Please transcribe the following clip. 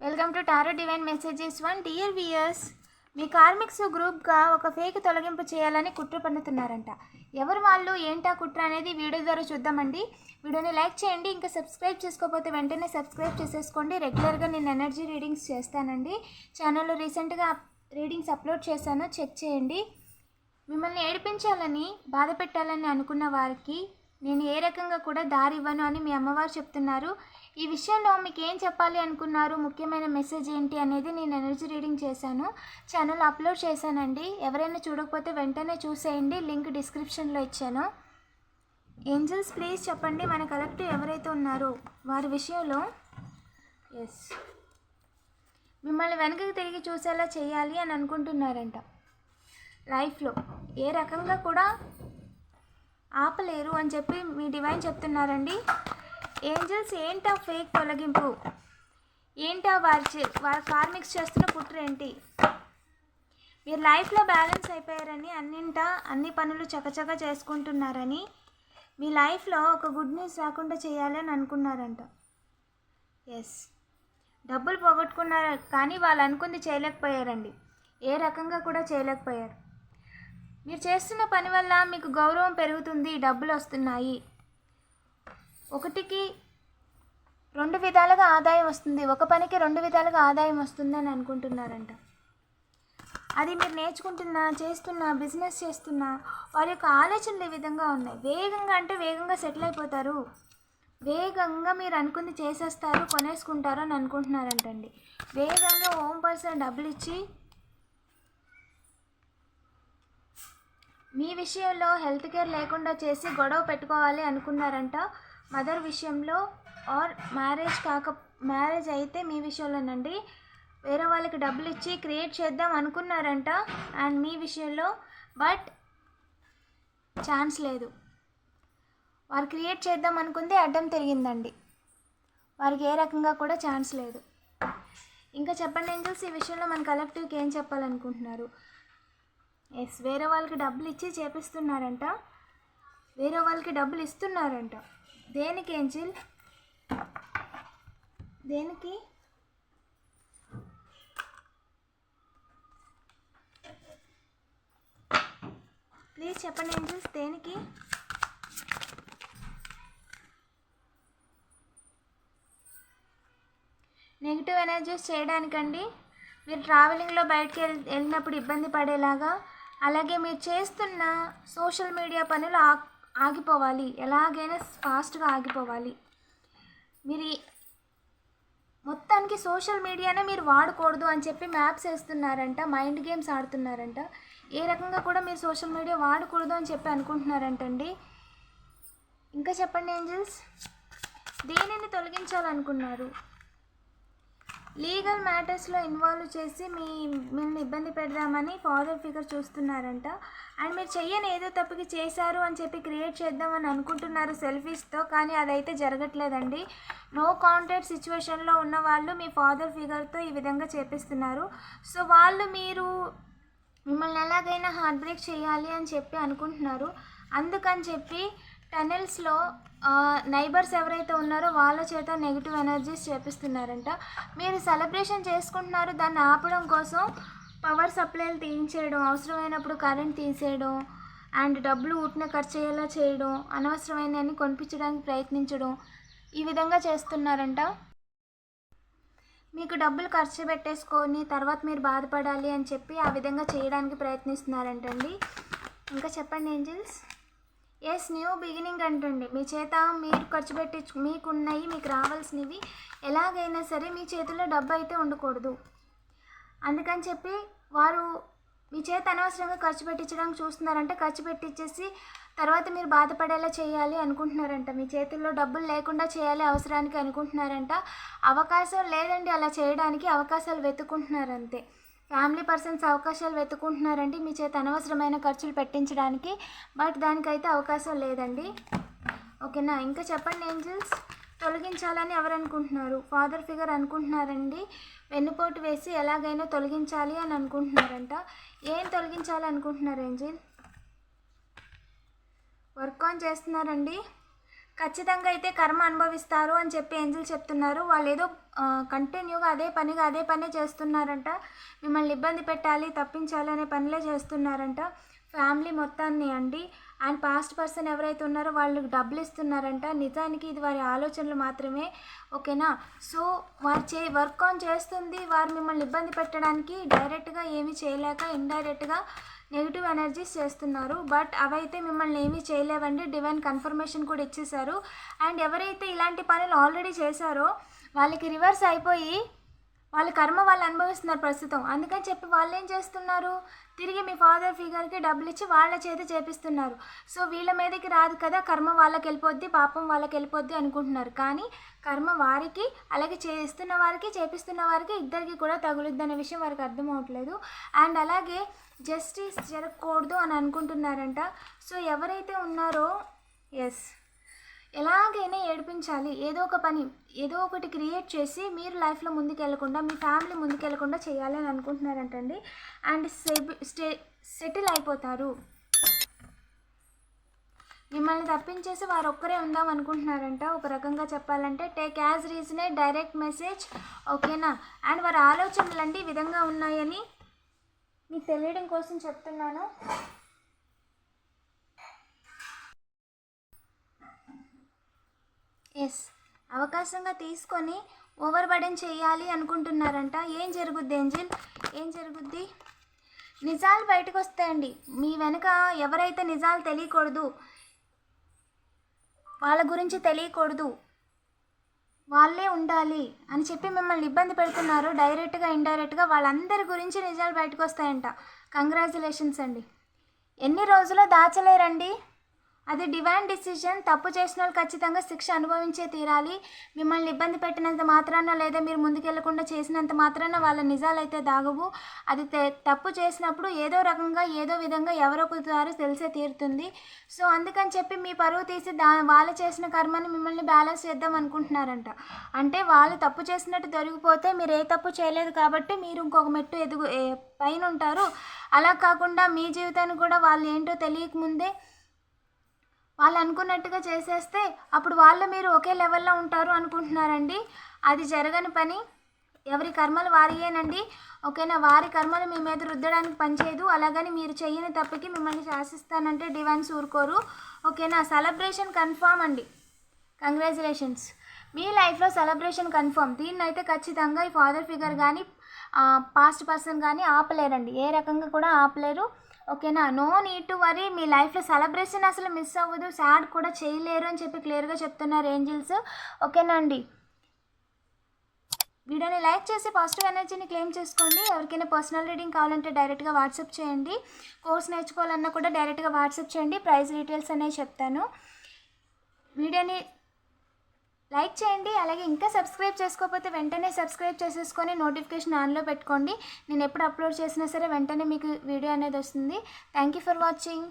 Welcome to tarot divine messages one dear viewers me karmics గ్రూప్గా ఒక fake తొలగింపు చేయాలని కుట్ర పన్నుతున్నారంట. ఎవరు వాళ్ళు ఏంటా కుట్ర అనేది వీడియో ద్వారా చూద్దామండి. వీడియోని లైక్ చేయండి ఇంకా సబ్స్క్రైబ్ చేసుకోకపోతే వెంటనే సబ్స్క్రైబ్ చేసేసుకోండి. రెగ్యులర్గా నేను ఎనర్జీ రీడింగ్స్ చేస్తానండి. ఛానల్లో రీసెంట్గా రీడింగ్స్ అప్లోడ్ చేశాను చెక్ చేయండి. మిమ్మల్ని ఏడిపించాలని బాధ పెట్టాలని అనుకున్న వారికి నేను ఏ రకంగా కూడా దారి ఇవ్వను అని మీ అమ్మవారు చెప్తున్నారు. ఈ విషయంలో మీకు ఏం చెప్పాలి అనుకున్నారు? ముఖ్యమైన మెసేజ్ ఏంటి అనేది నేను ఎనర్జీ రీడింగ్ చేశాను. ఛానల్ అప్లోడ్ చేశానండి. ఎవరైనా చూడకపోతే వెంటనే చూసేయండి. లింక్ డిస్క్రిప్షన్లో ఇచ్చాను. ఏంజల్స్ ప్లీజ్ చెప్పండి. మన కలెక్టివ్ ఎవరైతే ఉన్నారో వారి విషయంలో. ఎస్ మిమ్మల్ని వెనకకి తిరిగి చూసేలా చేయాలి అని అనుకుంటున్నారంట. లైఫ్లో ఏ రకంగా కూడా ఆపలేరు అని చెప్పి మీ డివైన్ చెప్తున్నారండి. ఏంజల్స్ ఏంటా ఫేక్ తొలగింపు? ఏంటా వారి చే- వారి కార్మిక్స్ చేస్తున్న పుట్రేంటి ఏంటి? మీరు లైఫ్లో బ్యాలెన్స్ అయిపోయారని అన్నింటా అన్ని పనులు చకచక చేసుకుంటున్నారని మీ లైఫ్లో ఒక గుడ్ న్యూస్ రాకుండా చేయాలని అనుకున్నారంట. ఎస్ డబ్బులు పోగొట్టుకున్నారు? కానీ వాళ్ళు అనుకుంది చేయలేకపోయారండి. ఏ రకంగా కూడా చేయలేకపోయారు. మీరు చేస్తున్న పని వల్ల మీకు గౌరవం పెరుగుతుంది డబ్బులు వస్తున్నాయి. ఒకటికి రెండు విధాలుగా ఆదాయం వస్తుంది. ఒక పనికి రెండు విధాలుగా ఆదాయం వస్తుంది అని అనుకుంటున్నారంట. అది మీరు నేర్చుకుంటున్నా చేస్తున్నా బిజినెస్ చేస్తున్నా వారి యొక్క ఆలోచనలు ఈ విధంగా ఉన్నాయి. వేగంగా అంటే వేగంగా సెటిల్ అయిపోతారు. వేగంగా మీరు అనుకుంది చేసేస్తారు కొనేసుకుంటారు అని అనుకుంటున్నారంటండి. వేగంగా హోమ్ పర్సన్ డబ్బులు ఇచ్చి మీ విషయంలో హెల్త్ కేర్ లేకుండా చేసి గొడవ పెట్టుకోవాలి అనుకున్నారంట. మదర్ విషయంలో ఆర్ మ్యారేజ్ కాక మ్యారేజ్ అయితే మీ విషయంలోనండి. వేరే వాళ్ళకి డబ్బులు ఇచ్చి క్రియేట్ చేద్దాం అనుకున్నారంట అండ్ మీ విషయంలో బట్ ఛాన్స్ లేదు. వారు క్రియేట్ చేద్దాం అనుకుంది అడ్డం తిరిగిందండి. వారికి ఏ రకంగా కూడా ఛాన్స్ లేదు. ఇంకా చెప్పండి ఏంజల్స్ ఈ విషయంలో మన కలెక్టివ్కి ఏం చెప్పాలనుకుంటున్నారు? ఎస్ వేరే వాళ్ళకి డబ్బులు ఇచ్చి చేపిస్తున్నారంట. వేరే వాళ్ళకి డబ్బులు ఇస్తున్నారంట. దేనికి ఏంజిల్? దేనికి? ప్లీజ్ చెప్పండి ఏంజిల్స్ దేనికి? నెగిటివ్ ఎనర్జీస్ చేయడానికండి. మీరు ట్రావెలింగ్లో బయటకు వెళ్ళి వెళ్ళినప్పుడు ఇబ్బంది పడేలాగా అలాగే మీరు చేస్తున్న సోషల్ మీడియా పనులు ఆ ఆగిపోవాలి. ఎలాగైనా ఫాస్ట్గా ఆగిపోవాలి. మీరు మొత్తానికి సోషల్ మీడియానే మీరు వాడకూడదు అని చెప్పి మ్యాప్స్ వేస్తున్నారంట మైండ్ గేమ్స్ ఆడుతున్నారంట. ఏ రకంగా కూడా మీరు సోషల్ మీడియా వాడకూడదు అని చెప్పి అనుకుంటున్నారంటండి. ఇంకా చెప్పండి ఏంజల్స్? దేనిని తొలగించాలనుకున్నారు? లీగల్ మ్యాటర్స్లో ఇన్వాల్వ్ చేసి మీ మిమ్మల్ని ఇబ్బంది పెడదామని ఫాదర్ ఫిగర్ చూస్తున్నారంట. అండ్ మీరు చెయ్యని ఏదో తప్పుకి చేశారు అని చెప్పి క్రియేట్ చేద్దామని అనుకుంటున్నారు సెల్ఫీస్తో కానీ అదైతే జరగట్లేదండి. నో కాంటాక్ట్ సిచ్యువేషన్లో ఉన్న వాళ్ళు మీ ఫాదర్ ఫిగర్తో ఈ విధంగా చేపిస్తున్నారు. సో వాళ్ళు మీరు మిమ్మల్ని ఎలాగైనా హార్ట్ బ్రేక్ చేయాలి అని చెప్పి అనుకుంటున్నారు. అందుకని చెప్పి టనెల్స్లో నైబర్స్ ఎవరైతే ఉన్నారో వాళ్ళ చేత నెగిటివ్ ఎనర్జీస్ చేపిస్తున్నారంట. మీరు సెలబ్రేషన్ చేసుకుంటున్నారు దాన్ని ఆపడం కోసం పవర్ సప్లైలు తీయించేయడం అవసరమైనప్పుడు కరెంట్ తీసేయడం అండ్ డబ్బులు ఊటిన ఖర్చు అయ్యేలా చేయడం అనవసరమైనవన్నీ కొనిపించడానికి ప్రయత్నించడం ఈ విధంగా చేస్తున్నారంట. మీకు డబ్బులు ఖర్చు పెట్టేసుకొని తర్వాత మీరు బాధపడాలి అని చెప్పి ఆ విధంగా చేయడానికి ప్రయత్నిస్తున్నారంటండి. ఇంకా చెప్పండి ఏంజిల్స్? ఎస్ న్యూ బిగినింగ్ అంటండి. మీ చేత మీరు ఖర్చు పెట్టించు మీకున్నవి మీకు రావాల్సినవి ఎలాగైనా సరే మీ చేతిలో డబ్బు అయితే ఉండకూడదు. అందుకని చెప్పి వారు మీ చేత అనవసరంగా ఖర్చు పెట్టించడానికి చూస్తున్నారంటే ఖర్చు పెట్టించేసి తర్వాత మీరు బాధపడేలా చేయాలి అనుకుంటున్నారంట. మీ చేతుల్లో డబ్బులు లేకుండా చేయాలి అవసరానికి అనుకుంటున్నారంట. అవకాశం లేదండి అలా చేయడానికి అవకాశాలు వెతుక్కుంటున్నారంతే. ఫ్యామిలీ పర్సన్స్ అవకాశాలు వెతుకుంటున్నారండి మీ చేత అనవసరమైన ఖర్చులు పెట్టించడానికి బట్ దానికైతే అవకాశం లేదండి. ఓకేనా? ఇంకా చెప్పండి ఏంజల్స్? తొలగించాలని ఎవరు అనుకుంటున్నారు ఫాదర్ ఫిగర్ అనుకుంటున్నారండి. వెన్నుపోటు వేసి ఎలాగైనా తొలగించాలి అని అనుకుంటున్నారంట. ఏం తొలగించాలి అనుకుంటున్నారు ఏంజిల్? వర్క్ ఆన్ చేస్తున్నారండి. ఖచ్చితంగా అయితే కర్మ అనుభవిస్తారు అని చెప్పి ఏంజిల్ చెప్తున్నారు. వాళ్ళు ఏదో కంటిన్యూగా అదే పనిగా అదే పనే చేస్తున్నారంట. మిమ్మల్ని ఇబ్బంది పెట్టాలి తప్పించాలి అనే పనిలే చేస్తున్నారంట. ఫ్యామిలీ మొత్తాన్ని అండి. అండ్ పాస్ట్ పర్సన్ ఎవరైతే ఉన్నారో వాళ్ళకి డబ్బులు ఇస్తున్నారంట. నిజానికి ఇది వారి ఆలోచనలు మాత్రమే. ఓకేనా? సో వారు చే వర్క్ ఆన్ చేస్తుంది. వారు మిమ్మల్ని ఇబ్బంది పెట్టడానికి డైరెక్ట్గా ఏమీ చేయలేక ఇండైరెక్ట్గా నెగిటివ్ ఎనర్జీస్ చేస్తున్నారు. బట్ అవైతే మిమ్మల్ని ఏమీ చేయలేవండి. డివైన్ కన్ఫర్మేషన్ కూడా ఇచ్చేశారు. అండ్ ఎవరైతే ఇలాంటి పనులు ఆల్రెడీ చేశారో వాళ్ళకి రివర్స్ అయిపోయి వాళ్ళ కర్మ వాళ్ళు అనుభవిస్తున్నారు ప్రస్తుతం. అందుకని చెప్పి వాళ్ళు ఏం చేస్తున్నారు? తిరిగి మీ ఫాదర్ ఫిగర్కి డబ్బులు ఇచ్చి వాళ్ళ చేతి చేపిస్తున్నారు. సో వీళ్ళ మీదకి రాదు కదా కర్మ వాళ్ళకి వెళ్ళిపోద్ది పాపం వాళ్ళకి వెళ్ళిపోద్ది అనుకుంటున్నారు. కానీ కర్మ వారికి అలాగే చేస్తున్న వారికి చేపిస్తున్న వారికి ఇద్దరికి కూడా తగులుద్ది అనే విషయం వారికి అర్థం అవ్వట్లేదు అండ్ అలాగే జస్టిస్ జరగకూడదు అని అనుకుంటున్నారంట. సో ఎవరైతే ఉన్నారో ఎస్ ఎలాగైనా ఏడిపించాలి. ఏదో ఒక పని ఏదో ఒకటి క్రియేట్ చేసి మీరు లైఫ్లో ముందుకెళ్ళకుండా మీ ఫ్యామిలీ ముందుకెళ్ళకుండా చేయాలి అని అనుకుంటున్నారంటండి. అండ్ స్టే సెటిల్ అయిపోతారు. మిమ్మల్ని తప్పించేసి వారు ఒక్కరే ఉందాం అనుకుంటున్నారంట. ఒక రకంగా చెప్పాలంటే టేక్ యాజ్ రీజనే డైరెక్ట్ మెసేజ్ ఓకేనా అండ్ వారి ఆలోచనలు అండి ఈ విధంగా ఉన్నాయని మీకు తెలియడం కోసం చెప్తున్నాను. ఎస్ అవకాశంగా తీసుకొని ఓవర్ బర్డెన్ చేయాలి అనుకుంటున్నారంట. ఏం జరుగుద్ది ఏంజిల్ ఏం జరుగుద్ది? నిజాలు బయటకు వస్తాయండి మీ వెనుక ఎవరైతే నిజాలు తెలియకూడదు వాళ్ళ గురించి తెలియకూడదు వాళ్ళే ఉండాలి అని చెప్పి మిమ్మల్ని ఇబ్బంది పెడుతున్నారు. డైరెక్ట్గా ఇండైరెక్ట్గా వాళ్ళందరి గురించి నిజాలు బయటకు వస్తాయంట కంగ్రాచులేషన్స్ అండి. ఎన్ని రోజులు దాచలేరండి? అది డివైన్ డిసిజన్. తప్పు చేసిన వాళ్ళు ఖచ్చితంగా శిక్ష అనుభవించే తీరాలి. మిమ్మల్ని ఇబ్బంది పెట్టినంత మాత్రాన లేదా మీరు ముందుకెళ్ళకుండా చేసినంత మాత్రాన వాళ్ళ నిజాలైతే దాగవు. అది తప్పు చేసినప్పుడు ఏదో రకంగా ఏదో విధంగా ఎవరో ఒకరు తెలిసే తీరుతుంది. సో అందుకని చెప్పి మీ పరువు తీసి దా వాళ్ళు చేసిన కర్మని మిమ్మల్ని బ్యాలెన్స్ చేద్దాం అనుకుంటున్నారంట. అంటే వాళ్ళు తప్పు చేసినట్టు దొరికిపోతే మీరు ఏ తప్పు చేయలేదు కాబట్టి మీరు ఇంకొక మెట్టు ఎదుగు పైన ఉంటారు అలా కాకుండా మీ జీవితాన్ని కూడా వాళ్ళు ఏంటో తెలియకముందే వాళ్ళు అనుకున్నట్టుగా చేసేస్తే అప్పుడు వాళ్ళు మీరు ఒకే లెవెల్లో ఉంటారు అనుకుంటున్నారండి. అది జరగని పని. ఎవరి కర్మలు వారియేనండి. ఓకేనా? వారి కర్మలు మీ మీద రుద్దడానికి పనిచేయదు. అలాగని మీరు చెయ్యని తప్పకి మిమ్మల్ని శాసిస్తానంటే డివైన్స్ ఊరుకోరు ఓకేనా? సెలబ్రేషన్ కన్ఫామ్ అండి. కంగ్రాచులేషన్స్. మీ లైఫ్లో సెలబ్రేషన్ కన్ఫర్మ్ దీన్ని అయితే ఖచ్చితంగా ఈ ఫాదర్ ఫిగర్ కానీ పాస్ట్ పర్సన్ కానీ ఆపలేరండి. ఏ రకంగా కూడా ఆపలేరు. ఓకేనా? నో నీడ్ టు వరీ మీ లైఫ్లో సెలబ్రేషన్ అసలు మిస్ అవ్వదు. సాడ్ కూడా చేయలేరు అని చెప్పి క్లియర్గా చెప్తున్నారు ఏంజిల్స్ ఓకేనా అండి? వీడియోని లైక్ చేసి పాజిటివ్ ఎనర్జీని క్లెయిమ్ చేసుకోండి. ఎవరికైనా పర్సనల్ రీడింగ్ కావాలంటే డైరెక్ట్గా వాట్సాప్ చేయండి. కోర్స్ నేర్చుకోవాలన్నా కూడా డైరెక్ట్గా వాట్సాప్ చేయండి. ప్రైస్ డీటెయిల్స్ అనేవి చెప్తాను. వీడియోని లైక్ చేయండి అలాగే ఇంకా సబ్స్క్రైబ్ చేసుకోకపోతే వెంటనే సబ్స్క్రైబ్ చేసేసుకొని నోటిఫికేషన్ ఆన్లో పెట్టుకోండి. నేను ఎప్పుడు అప్లోడ్ చేసినా సరే వెంటనే మీకు వీడియో అనేది వస్తుంది. Thank you for watching